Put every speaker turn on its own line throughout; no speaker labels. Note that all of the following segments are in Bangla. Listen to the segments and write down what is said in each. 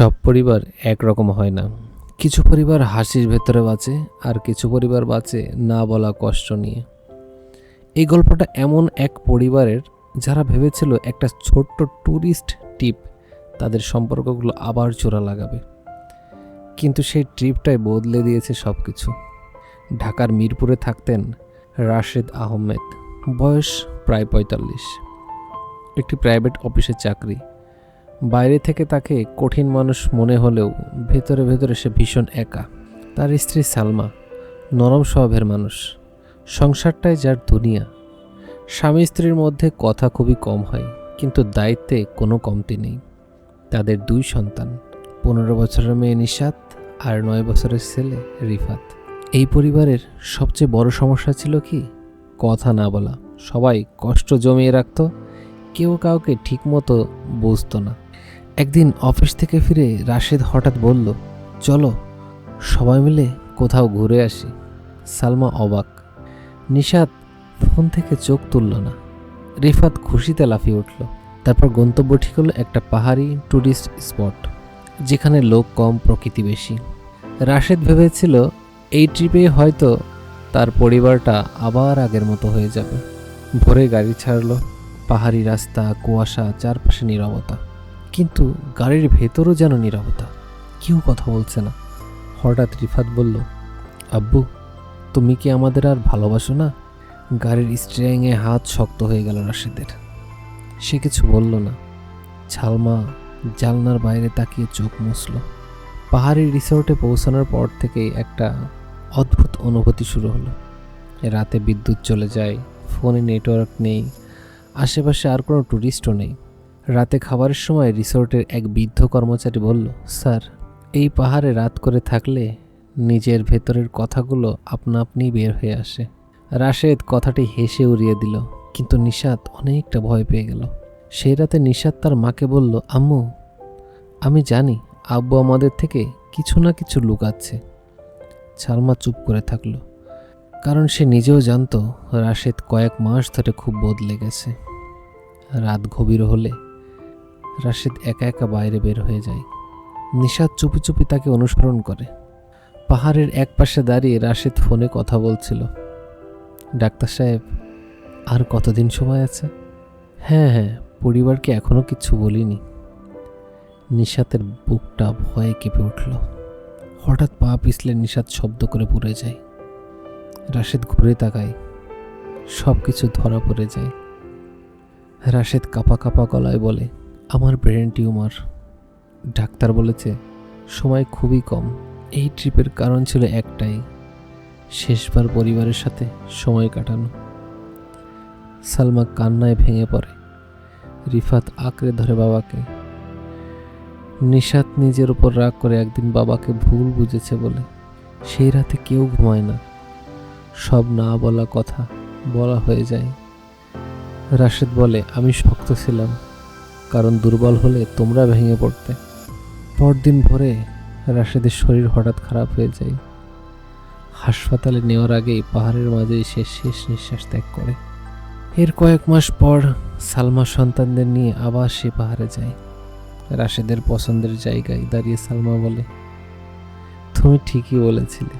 সব পরিবার একরকম হয় না। কিছু পরিবার হাসির ভেতরে বাঁচে আর কিছু পরিবার বাঁচে না বলা কষ্ট নিয়ে। এই গল্পটা এমন এক পরিবারের যারা ভেবেছিল একটা ছোট্ট ট্যুরিস্ট টিপ তাদের সম্পর্কগুলো আবার চোরা লাগাবে। কিন্তু সেই ট্রিপটাই বদলে দিয়েছে সব কিছু ঢাকার মিরপুরে থাকতেন রাশেদ আহমেদ, বয়স প্রায় পঁয়তাল্লিশ। একটি প্রাইভেট অফিসের চাকরি। বাইরে থেকে তাকে কঠিন মানুষ মনে হলেও ভেতরে ভেতরে সে ভীষণ একা। তার স্ত্রী সালমা, নরম স্বভাবের মানুষ। সংসারটাই যার দুনিয়া। স্বামী স্ত্রীর মধ্যে কথা খুবই কম হয়, কিন্তু দায়িত্বে কোনো কমতি নেই। তাদের দুই সন্তান, পনেরো বছরের মেয়ে নিশাত আর নয় বছরের ছেলে রিফাত। এই পরিবারের সবচেয়ে বড় সমস্যা ছিল কি? কথা না বলা। সবাই কষ্ট জমিয়ে রাখত, কেউ কাউকে ঠিকমতো বুঝতো না। একদিন অফিস থেকে ফিরে রাশেদ হঠাৎ বলল, চলো, সবাই মিলে কোথাও ঘুরে আসি। সালমা অবাক। নিশাত ফোন থেকে চোখ তুলল না। রিফাত খুশিতে লাফিয়ে উঠল। তারপর গন্তব্য ঠিক হলো একটা পাহাড়ি ট্যুরিস্ট স্পট, যেখানে লোক কম, প্রকৃতি বেশি। রাশেদ ভেবেছিল, এই ট্রিপে হয়তো তার পরিবারটা আবার আগের মতো হয়ে যাবে। ভোরে গাড়ি ছাড়লো। পাহাড়ি রাস্তা, কুয়াশা, চারপাশে নীরবতা। কিন্তু গাড়ির ভেতরও যেন নীরবতা। কেউ কথা বলছে না। হঠাৎ রিফাত বলল, আব্বু, তুমি কি আমাদের আর ভালোবাসো না? গাড়ির স্টিয়ারিংয়ে হাত শক্ত হয়ে গেল রাশেদের সে কিছু বলল না। ছালমা জালনার বাইরে তাকিয়ে চোখ মুছল। পাহাড়ি রিসোর্টে পৌঁছানোর পর থেকেই একটা অদ্ভুত অনুভূতি শুরু হলো। রাতে বিদ্যুৎ চলে যায়, ফোনে নেটওয়ার্ক নেই, আশেপাশে আর কোনো ট্যুরিস্টও নেই। রাতে খাবারের সময় রিসোর্টের এক বৃদ্ধ কর্মচারী বলল, স্যার, এই পাহাড়ে রাত করে থাকলে নিজের ভেতরের কথাগুলো আপনা আপনি বের হয়ে আসে। রাশেদ কথাটি হেসে উড়িয়ে দিল, কিন্তু নিশাত অনেকটা ভয় পেয়ে গেল। সেই রাতে নিশাত তার মাকে বলল, আম্মু, আমি জানি আব্বু আমাদের থেকে কিছু না কিছু লুকাচ্ছে। ছালমা চুপ করে থাকল, কারণ সে নিজেও জানতো রাশেদ কয়েক মাস ধরে খুব বদলে গেছে। রাত গভীর হলে রাশেদ একা একা বাইরে বের হয়ে যায়। নিশাদ চুপি চুপি তাকে অনুসরণ করে। পাহাড়ের এক পাশে দাঁড়িয়ে রাশেদ ফোনে কথা বলছিল। ডাক্তার সাহেব, আর কতদিন সময় আছে? হ্যাঁ হ্যাঁ পরিবারকে এখনও কিছু বলিনি। নিশাতের বুকটা ভয়ে কেঁপে উঠল। হঠাৎ পা পিছলে নিশাত শব্দ করে পড়ে যায়। রাশেদ ঘুরে তাকায়। সব কিছু ধরা পড়ে যায়। রাশেদ কাপা কাপা গলায় বলে আমার ব্রেন টিউমার ডাক্তার বলেছে সময় খুবই কম। এই ট্রিপের কারণ ছিল একটাই, শেষবার পরিবারের সাথে সময় কাটানো। সালমা কান্নায় ভেঙে পড়ে। রিফাত আঁকড়ে ধরে বাবাকে। নিশাত নিজের উপর রাগ করে একদিন বাবাকে ভুল বুঝেছে বলে। সেই রাতে কেউ ঘুমায় না। সব না বলা কথা বলা হয়ে যায়। রাশেদ বলে, আমি শক্ত ছিলাম। কারণ দুর্বল হলে তোমরা ভেঙে পড়তে। পরদিন ভোরে রাশেদের শরীর হঠাৎ খারাপ হয়ে যায়। হাসপাতালে নেওয়ার আগেই পাহাড়ের মাঝেই সে শেষ নিঃশ্বাস ত্যাগ করে। এর কয়েক মাস পর সালমা সন্তানদের নিয়ে আবার সে পাহাড়ে যায়। রাশেদের পছন্দের জায়গায় দাঁড়িয়ে সালমা বলে, তুমি ঠিকই বলেছিলে।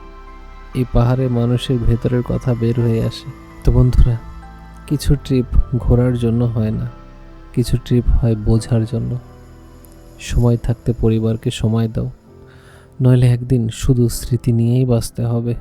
এই পাহাড়ে মানুষের ভেতরের কথা বের হয়ে আসে। তো বন্ধুরা, কিছু ট্রিপ ঘোরার জন্য হয় না। কিছু ট্রিপ হয় বোঝার জন্য। সময় থাকতে পরিবারকে সময় দাও। নইলে একদিন শুধু স্মৃতি নিয়েই বাঁচতে হবে।